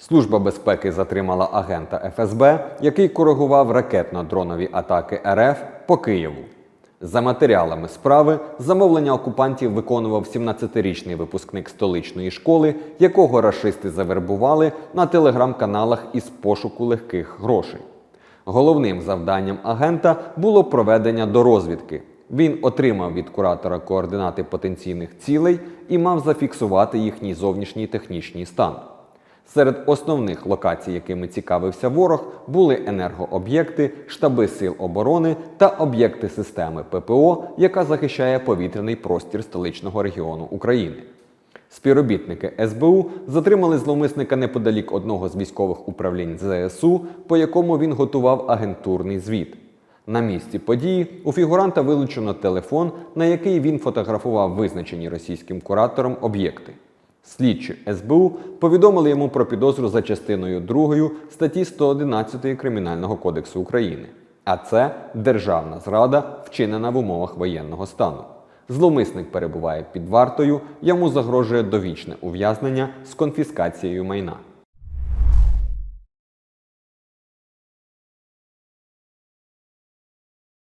Служба безпеки затримала агента ФСБ, який коригував ракетно-дронові атаки РФ по Києву. За матеріалами справи замовлення окупантів виконував 17-річний випускник столичної школи, якого рашисти завербували на телеграм-каналах із пошуку легких грошей. Головним завданням агента було проведення дорозвідки. Він отримав від куратора координати потенційних цілей і мав зафіксувати їхній зовнішній технічний стан. Серед основних локацій, якими цікавився ворог, були енергооб'єкти, штаби сил оборони та об'єкти системи ППО, яка захищає повітряний простір столичного регіону України. Співробітники СБУ затримали зловмисника неподалік одного з військових управлінь ЗСУ, по якому він готував агентурний звіт. На місці події у фігуранта вилучено телефон, на який він фотографував визначені російським куратором об'єкти. Слідчі СБУ повідомили йому про підозру за частиною 2 статті 111 Кримінального кодексу України. А це державна зрада, вчинена в умовах воєнного стану. Зловмисник перебуває під вартою, йому загрожує довічне ув'язнення з конфіскацією майна.